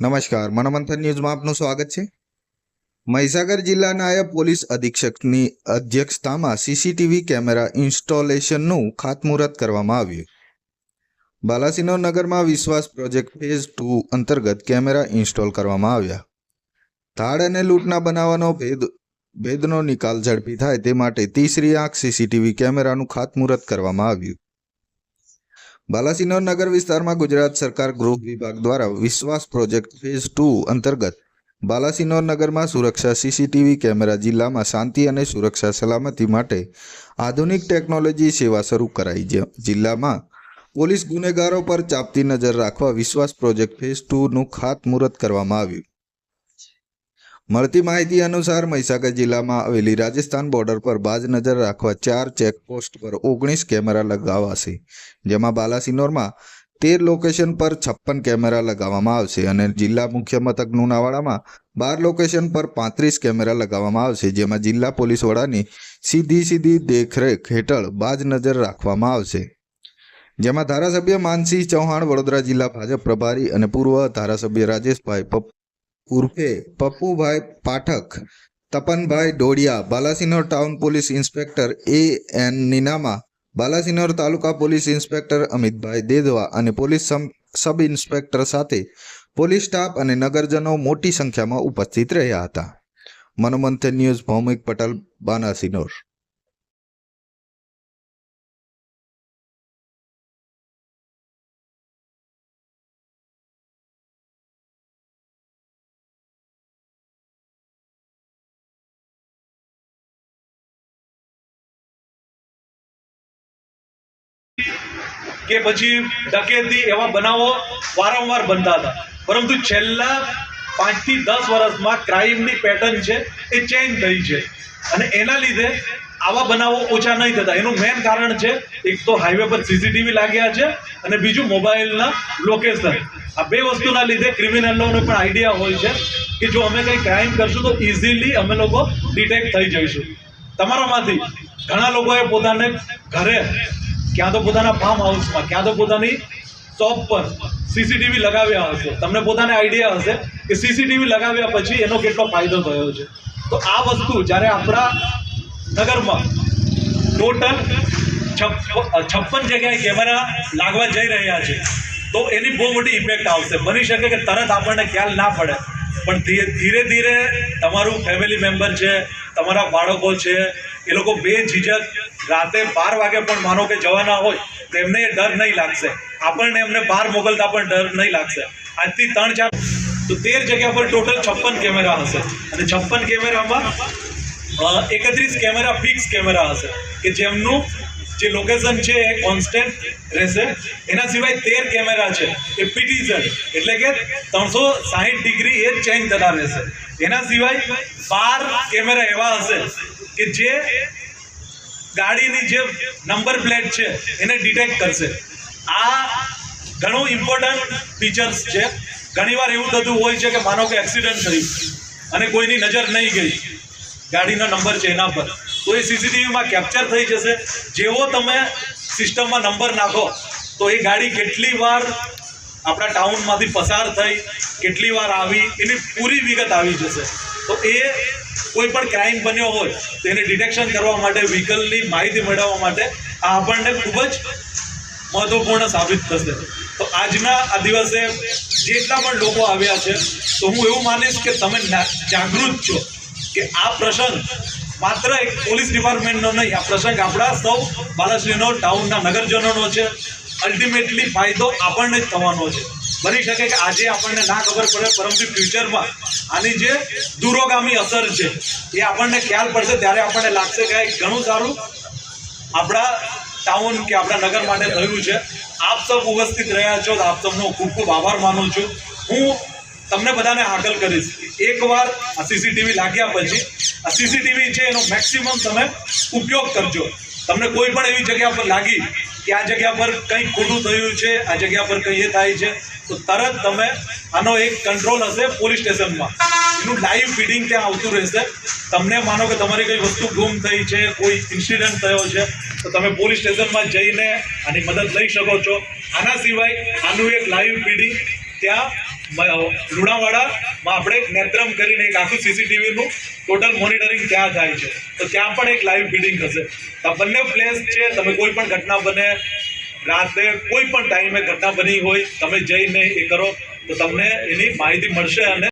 નમસ્કાર મનોમંથન ન્યૂઝમાં આપનું સ્વાગત છે. મહીસાગર જિલ્લા નાયબ પોલીસ અધિક્ષકની અધ્યક્ષતામાં સીસીટીવી કેમેરા ઇન્સ્ટોલેશનનું ખાતમુહૂર્ત કરવામાં આવ્યું. બાલાસિનો નગરમાં વિશ્વાસ પ્રોજેક્ટ ફેઝ ટુ અંતર્ગત કેમેરા ઇન્સ્ટોલ કરવામાં આવ્યા. ધાડ અને લૂંટના બનાવવાનો ભેદ, ભેદનો નિકાલ ઝડપી થાય તે માટે તીસરી આંખ સીસીટીવી કેમેરાનું ખાતમુહૂર્ત કરવામાં આવ્યું. બાલાસિનોર નગર વિસ્તારમાં ગુજરાત સરકાર ગૃહ વિભાગ દ્વારા વિશ્વાસ પ્રોજેક્ટ ફેઝ ટુ અંતર્ગત બાલાસિનોર નગરમાં સુરક્ષા સીસીટીવી કેમેરા જિલ્લામાં શાંતિ અને સુરક્ષા સલામતી માટે આધુનિક ટેકનોલોજી સેવા શરૂ કરાઈ છે. જિલ્લામાં પોલીસ ગુનેગારો પર ચાપતી નજર રાખવા વિશ્વાસ પ્રોજેક્ટ ફેઝ ટુનું ખાતમુહૂર્ત કરવામાં આવ્યું. મળતી માહિતી અનુસાર મહીસાગર જિલ્લામાં આવેલી રાજસ્થાન બોર્ડર પર બાજ નજર રાખવા ચાર ચેકપોસ્ટ પર ઓગણીસ કેમેરા લગાવાશે, જેમાં બાલાસિનોરમાં તેર લોકેશન પર છપ્પન કેમેરા લગાવવામાં આવશે અને જિલ્લા મુખ્ય મથક લુણાવાડામાં બાર લોકેશન પર પાંત્રીસ કેમેરા લગાવવામાં આવશે, જેમાં જિલ્લા પોલીસ વડાની સીધી સીધી દેખરેખ હેઠળ બાજ નજર રાખવામાં આવશે. જેમાં ધારાસભ્ય માનસિંહ ચૌહાણ, વડોદરા જિલ્લા ભાજપ પ્રભારી અને પૂર્વ ધારાસભ્ય રાજેશભાઈ ઉર્ફે Pappubhai Pathak, Tapanbhai Dodiya, Balasinor town police inspector A N Ninama, Balasinor taluka police inspector Amitbhai Dedva અને પોલીસ સબ ઇન્સ્પેક્ટર સાથે પોલીસ સ્ટાફ અને નગરજનો મોટી સંખ્યામાં ઉપસ્થિત રહ્યા હતા. મનોમંથન ન્યૂઝ ભૌમિક પટેલ, બાનાસિનોર. કે પછી ડકેતી એવા બનાવો વારંવાર બનતા હતા. પરંતુ છેલ્લા પાંચથી દસ વર્ષમાં ક્રાઇમની પેટર્ન છે એ ચેન્જ થઈ છે. અને એના લીધે આવા બનાવો ઓછા નહીં થતા. એનું મેઇન કારણ છે, એક તો હાઈવે પર સીસીટીવી લાગ્યા છે અને બીજું મોબાઈલના લોકેશન. આ બે વસ્તુના લીધે ક્રિમિનલોને પણ આઈડિયા હોય છે કે જો અમે કંઈ ક્રાઇમ કરશું તો ઇઝીલી અમે લોકો ડિટેક્ટ થઈ જઈશું. તમારામાંથી ઘણા લોકોએ પોતાને ઘરે ક્યાં તો પોતાના ફાર્મ હાઉસમાં ક્યાં તો પોતાની શોપ પર સીસીટીવી લગાવ્યા હશે. તમને પોતાને આઈડિયા હશે કે સીસીટીવી લગાવ્યા પછી એનો કેટલો ફાયદો થયો છે. તો આ વસ્તુ જ્યારે આપણા નગરમાં ટોટલ છપ્પન જગ્યાએ કેમેરા લાગવા જઈ રહ્યા છે, તો એની બહુ મોટી ઇમ્પેક્ટ આવશે. બની શકે કે તરત આપણને ખ્યાલ ના પડે, પણ ધીરે ધીરે તમારું ફેમિલી મેમ્બર છે, તમારા બાળકો છે, એ લોકો બે ઝીઝક રાતે બાર વાગે પણ માનો કે જવાના હોય તો એમને એ ડર નહીં લાગશે. આપણને એમને બહાર મોકલતા પણ ડર નહીં લાગશે. આજથી ત્રણ ચાર તો તેર જગ્યા પર ટોટલ છપ્પન કેમેરા હશે. અને છપ્પન કેમેરામાં એકત્રીસ કેમેરા, ફિક્સ કેમેરા હશે. કે જેમનું જે લોકેશન છે એ કોન્સ્ટન્ટ રહેશે. એના સિવાય તેર કેમેરા છે, એ પીટીઝન એટલે કે ત્રણસો સાહીઠ ડિગ્રી એ ચેન્જ થતા રહેશે. એના સિવાય બાર કેમેરા એવા હશે કે જે ગાડીની જે નંબર પ્લેટ છે, એને ડિટેક્ટ કરશે. આ ઘણું ઇમ્પોર્ટન્ટ ફીચર્સ છે. ઘણીવાર એવું થતું હોય છે કે માનો કે એક્સિડન્ટ થયું અને કોઈની નજર નહીં ગઈ. ગાડીનો નંબર છે એના પર. તો એ સીસીટીવીમાં કેપ્ચર થઈ જશે. જેવો તમે સિસ્ટમમાં નંબર નાખો, તો એ ગાડી કેટલી વાર આપણા ટાઉનમાંથી પસાર થઈ, કેટલી વાર આવી, એની પૂરી વિગત આવી જશે. તો એ કોઈ પણ ક્રાઇમ બન્યો હોય, તો એને ડિટેક્શન કરવા માટે વ્હીકલની માહિતી મેળવવા માટે આ આપણને ખૂબ જ મહત્વપૂર્ણ સાબિત થશે. તો આજના આ દિવસે જેટલા પણ લોકો આવ્યા છે, તો હું એવું માનીશ કે તમે જાગૃત છો કે આ પ્રસંગ માત્ર એક પોલીસ ડિપાર્ટમેન્ટનો નહીં, આ પ્રસંગ આપણા સૌ બાલાશ્રીનો ટાઉનના નગરજનોનો છે. અલ્ટિમેટલી ફાયદો આપણને જ થવાનો છે. બની શકે કે આજે આપણને ના ખબર પડે, પરંતુ ફ્યુચરમાં આની જે દૂરોગામી અસર છે, એ આપણને ખ્યાલ પડશે, ત્યારે આપણને લાગશે કે ઘણું સારું આપણા ટાઉન કે આપણા નગર માટે થયું છે. આપ સૌ ઉપસ્થિત રહ્યા છો આપ સૌનો ખૂબ ખૂબ આભાર માનું છું. હું તમને બધાને હાકલ કરીશ. એકવાર આ સીસીટીવી લાગ્યા પછી, આ સીસીટીવી છે એનો મેક્સિમમ તમે ઉપયોગ કરજો. તમને કોઈ પણ એવી જગ્યા પર લાગી કે આ જગ્યા પર કંઈક ખોટું થયું છે, આ જગ્યા પર કંઈ એ થાય છે તો તરત તમે આનો એક કંટ્રોલ હશે પોલીસ સ્ટેશનમાં. એનું લાઈવ ફીડિંગ ત્યાં આવતું રહેશે. તમને માનો કે તમારી કઈ વસ્તુ ગુમ થઈ છે, કોઈ ઇન્સિડન્ટ થયો છે, તો તમે પોલીસ સ્ટેશનમાં જઈને આની મદદ લઈ શકો છો. આના સિવાય આનું એક લાઈવ ફીડિંગ ત્યાં લુણાવાડામાં આપણે નેત્રમ કરીને એક આખું સીસીટીવીનું ટોટલ મોનિટરિંગ ત્યાં થાય છે. તો ત્યાં પણ એક લાઈવ ફીડિંગ હશે. આ બંને પ્લેસ છે, તમે કોઈ પણ ઘટના બને રાતે કોઈ પણ ટાઈમે ઘટના બની હોય, તમે જઈને એ કરો, તો તમને એની માહિતી મળશે અને